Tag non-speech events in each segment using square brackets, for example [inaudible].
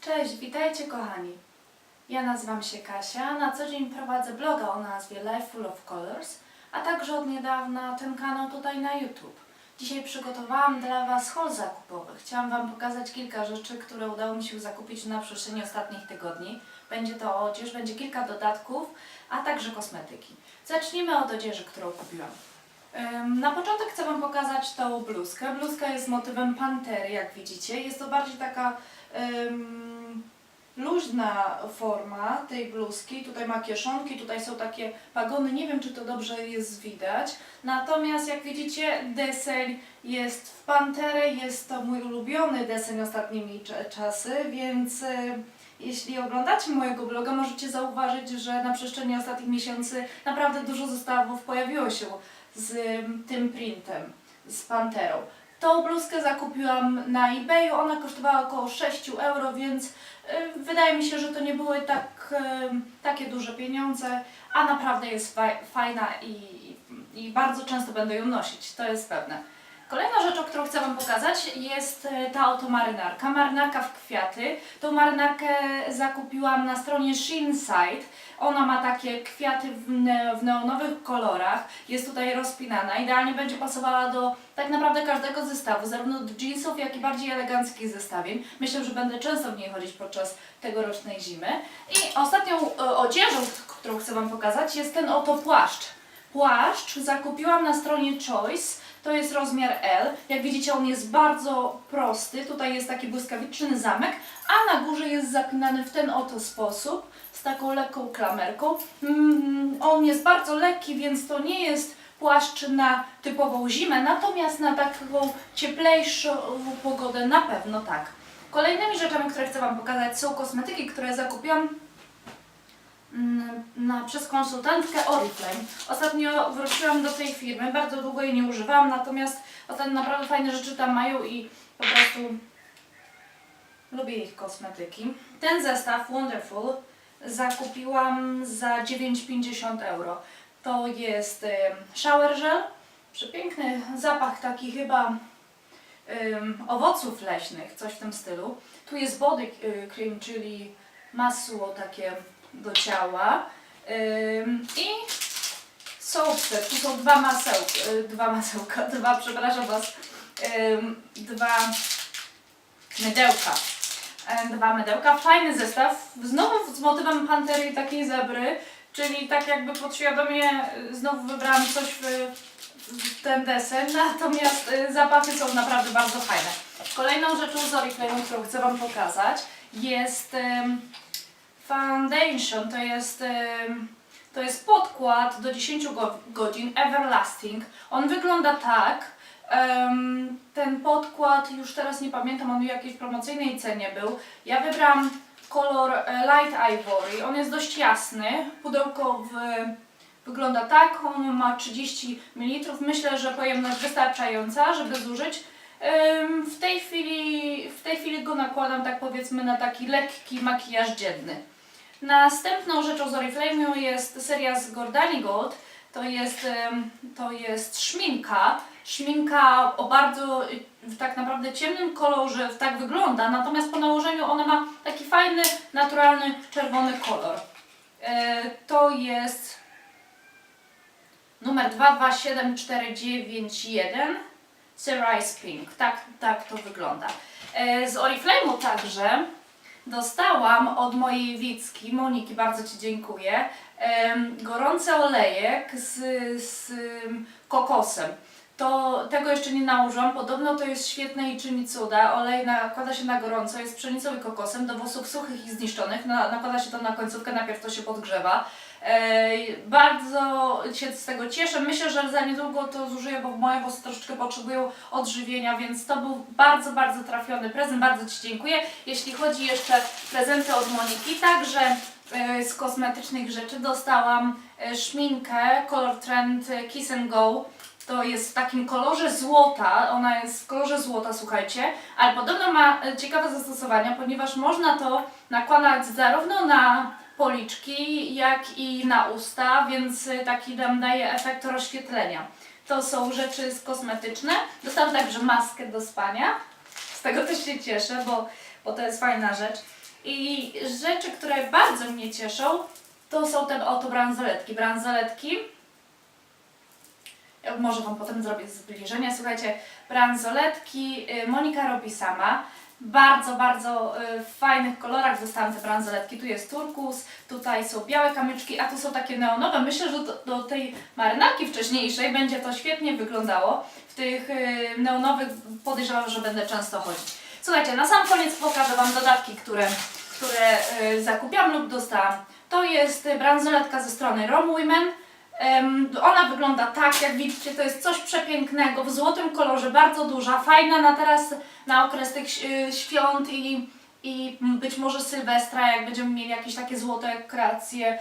Cześć, witajcie kochani. Ja nazywam się Kasia, na co dzień prowadzę bloga o nazwie Life Full of Colors, a także od niedawna ten kanał tutaj na YouTube. Dzisiaj przygotowałam dla Was haul zakupowy. Chciałam Wam pokazać kilka rzeczy, które udało mi się zakupić na przestrzeni ostatnich tygodni. Będzie to odzież, będzie kilka dodatków, a także kosmetyki. Zacznijmy od odzieży, którą kupiłam. Na początek chcę Wam pokazać tą bluzkę. Bluzka jest motywem pantery, jak widzicie. Jest to bardziej taka ym, luźna forma tej bluzki. Tutaj ma kieszonki, tutaj są takie pagony. Nie wiem, czy to dobrze jest widać. Natomiast jak widzicie, deseń jest w panterę. Jest to mój ulubiony deseń ostatnimi cza- czasy, więc... y, jeśli oglądacie mojego bloga, możecie zauważyć, że na przestrzeni ostatnich miesięcy naprawdę dużo zestawów pojawiło się z ym, tym printem, z panterą. Tą bluzkę zakupiłam na eBayu, ona kosztowała około 6 euro, więc wydaje mi się, że to nie były tak, ym, takie duże pieniądze, a naprawdę jest fa- fajna i, i bardzo często będę ją nosić, to jest pewne. Kolejna rzecz, o którą chcę Wam pokazać jest e, ta oto marynarka. Marynarka w kwiaty. Tą marynarkę zakupiłam na stronie Sheenside. Ona ma takie kwiaty w neonowych kolorach. Jest tutaj rozpinana. Idealnie będzie pasowała do tak naprawdę każdego zestawu, zarówno do jeansów, jak i bardziej eleganckich zestawień. Myślę, że będę często w niej chodzić podczas tegorocznej zimy. I ostatnią e, odzieżą, którą chcę Wam pokazać jest ten oto płaszcz. Płaszcz zakupiłam na stronie Choice. To jest rozmiar L. Jak widzicie, on jest bardzo prosty. Tutaj jest taki błyskawiczny zamek, a na górze jest zapinany w ten oto sposób, z taką lekką klamerką. Mm, on jest bardzo lekki, więc to nie jest płaszcz na typową zimę, natomiast na taką cieplejszą pogodę na pewno tak. Kolejnymi rzeczami, które chcę Wam pokazać są kosmetyki, które zakupiłam na, przez konsultantkę Oriflame. Ostatnio wróciłam do tej firmy, bardzo długo jej nie używałam, natomiast ostatnio naprawdę fajne rzeczy tam mają i po prostu lubię ich kosmetyki. Ten zestaw Wonderful zakupiłam za 9,50 euro. To jest shower gel, przepiękny zapach taki chyba owoców leśnych, coś w tym stylu. Tu jest body y, cream, czyli masło takie do ciała. I soapy, tu są dwa masełka, y, dwa masełka, [laughs] dwa, przepraszam Was, dwa mydełka. Dwa mydełka, fajny zestaw, znowu z motywem pantery i takiej zebry, czyli tak jakby podświadomie y, znowu wybrałam coś w, w ten desen, [laughs] natomiast y, zapachy są naprawdę bardzo fajne. Kolejną rzeczą z Oriflame, którą chcę Wam pokazać jest foundation, to jest, to jest podkład do 10 go godzin Everlasting. On wygląda tak, ten podkład, już teraz nie pamiętam, on w jakiejś promocyjnej cenie był. Ja wybrałam kolor e, Light Ivory. On jest dość jasny. Pudełko w, wygląda tak. On ma 30 ml. Myślę, że pojemność wystarczająca, żeby zużyć. W, tej chwili, w tej chwili go nakładam, tak powiedzmy, na taki lekki makijaż dzienny. Następną rzeczą z Oriflame'u jest seria z Gordani Gold. To jest, to jest szminka. Szminka o bardzo y, w tak naprawdę ciemnym kolorze, tak wygląda, natomiast po nałożeniu ona ma taki fajny, naturalny, czerwony kolor. E, to jest numer 227491 Cerise Pink. Tak, tak to wygląda. E, z Oriflame'u także dostałam od mojej Wicki, Moniki, bardzo Ci dziękuję, gorący olejek z, z em, kokosem. To tego jeszcze nie nałożyłam. Podobno to jest świetne i czyni cuda. Olej nakłada się na gorąco, jest pszenicą i kokosem do włosów suchych i zniszczonych. Na, nakłada się to na końcówkę, najpierw to się podgrzewa. Bardzo się z tego cieszę. Myślę, że za niedługo to zużyję, bo moje włosy troszeczkę potrzebują odżywienia, więc to był bardzo, bardzo trafiony prezent. Bardzo Ci dziękuję. Jeśli chodzi jeszcze prezenty od Moniki, także e, z kosmetycznych rzeczy dostałam e, szminkę Color Trend e, Kiss and Go. To jest w takim kolorze złota, ona jest w kolorze złota, słuchajcie, ale podobno ma ciekawe zastosowania, ponieważ można to nakładać zarówno na policzki, jak i na usta, więc y, taki nam daje efekt rozświetlenia. To są rzeczy kosmetyczne. Dostałam także maskę do spania. Z tego też się cieszę, bo, bo to jest fajna rzecz. I rzeczy, które bardzo mnie cieszą, to są te oto bransoletki. Bransoletki może Wam potem zrobię zbliżenie. Słuchajcie, bransoletki y, Monika robi sama. Bardzo, bardzo y, w fajnych kolorach dostałam te bransoletki. Tu jest turkus, tutaj są białe kamyczki, a tu są takie neonowe. Myślę, że do, do tej marynarki wcześniejszej będzie to świetnie wyglądało. W tych y, neonowych podejrzewam, że będę często chodzić. Słuchajcie, na sam koniec pokażę Wam dodatki, które, które y, zakupiłam lub dostałam. To jest bransoletka ze strony Rom Women. Ona wygląda tak, jak widzicie, to jest coś przepięknego, w złotym kolorze, bardzo duża, fajna na teraz, na okres tych ś- świąt i, i być może Sylwestra, jak będziemy mieli jakieś takie złote kreacje,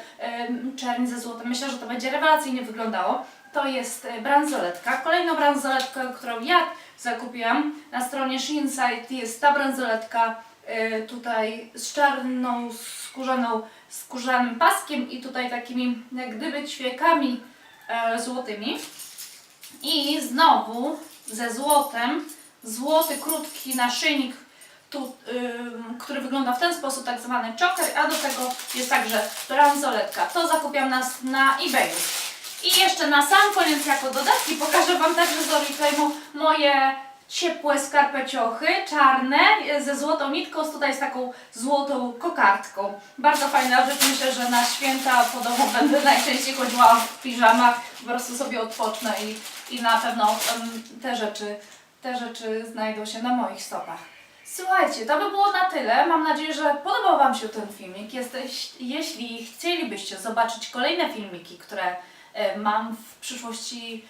czerń ze złotem. Myślę, że to będzie rewelacyjnie wyglądało. To jest e, bransoletka. Kolejną bransoletkę, którą ja zakupiłam na stronie Sheenside jest ta bransoletka e, tutaj z czarną, skórzaną, skórzanym paskiem i tutaj takimi jak gdyby ćwiekami e, złotymi. I znowu ze złotem, złoty krótki naszyjnik, tu, ym, który wygląda w ten sposób, tak zwany choker, a do tego jest także bransoletka. To zakupiam na, na eBayu. I jeszcze na sam koniec jako dodatki pokażę Wam także z Oriflame'u moje ciepłe skarpeciochy, czarne, e, ze złotą nitką, tutaj z taką złotą kokardką. Bardzo fajna rzecz, myślę, że na święta po domu będę [laughs] najczęściej chodziła w piżamach, po prostu sobie odpocznę i, i na pewno te rzeczy, te rzeczy znajdą się na moich stopach. Słuchajcie, to by było na tyle. Mam nadzieję, że podobał Wam się ten filmik. Jesteś, jeśli chcielibyście zobaczyć kolejne filmiki, które e, mam w przyszłości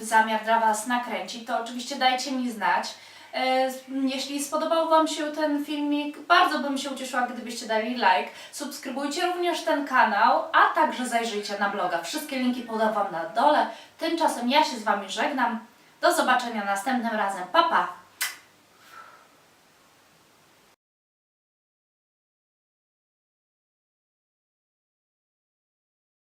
zamiar dla Was nakręcić, to oczywiście dajcie mi znać. E, Jeśli spodobał Wam się ten filmik, bardzo bym się ucieszyła, gdybyście dali like. Subskrybujcie również ten kanał, a także zajrzyjcie na bloga. Wszystkie linki podam Wam na dole. Tymczasem ja się z Wami żegnam. Do zobaczenia następnym razem. Pa, pa!